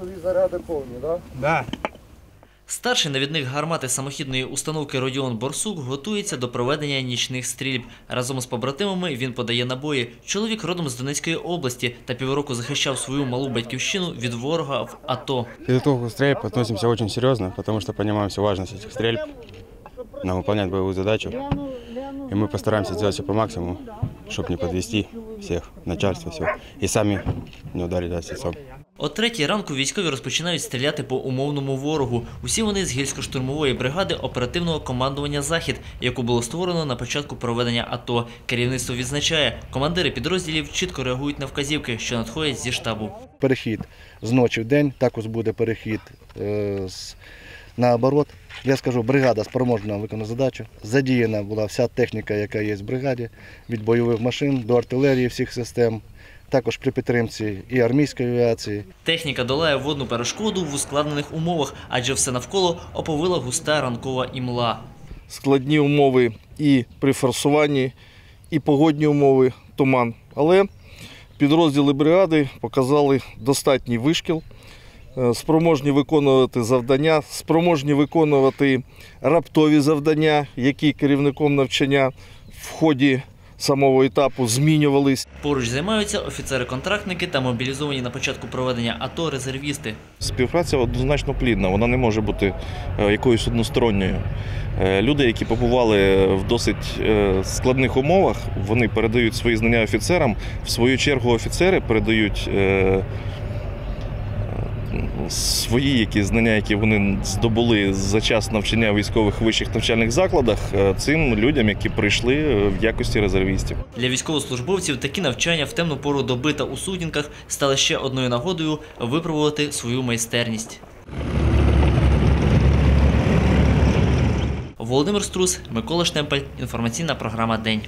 Тобі заряди повні, так? Да. Старший навідник гармати самохідної установки Родіон Борсук готується до проведення нічних стрільб. Разом з побратимами він подає набої. Чоловік родом з Донецької області та півроку захищав свою малу батьківщину від ворога в АТО. К подготовке к стрельб относимся очень серьезно, потому что понимаем всю важность этих стрельб. Нам выполнять боевую задачу. И мы постараемся сделать все по максимуму, чтобы не подвести всех, начальство, все. И сами не ударить да, лицом. О третій ранку військові розпочинають стріляти по умовному ворогу. Усі вони з гірсько-штурмової бригади оперативного командування Захід, яку було створено на початку проведення АТО. Керівництво відзначає, командири підрозділів чітко реагують на вказівки, що надходять зі штабу. Перехід з ночі в день, також буде перехід е, з, наоборот. Я скажу, бригада спроможна виконати задачу. Задіяна була вся техніка, яка є в бригаді, від бойових машин до артилерії всіх систем, також при підтримці і армійської авіації. Техніка долає водну перешкоду в ускладнених умовах, адже все навколо оповила густа ранкова імла. складні умови і при форсуванні, і погодні умови, туман. Але підрозділи бригади показали достатній вишкіл, е, спроможні виконувати завдання, спроможні виконувати раптові завдання, які керівником навчання в ході самого етапу змінювались. Поруч займаються офіцери-контрактники та мобілізовані на початку проведення АТО резервісти. Співпраця однозначно плідна, вона не може бути е, якоюсь односторонньою. Е, Люди, які побували в досить е, складних умовах, вони передають свої знання офіцерам. В свою чергу офіцери передають свої якісь знання, які вони здобули за час навчання військових вищих навчальних закладах, е, цим людям, які прийшли е, в якості резервістів. Для військовослужбовців такі навчання в темну пору доби та у сутінках стали ще одною нагодою випробувати свою майстерність. Володимир Струс, Микола Штемпель. Інформаційна програма День.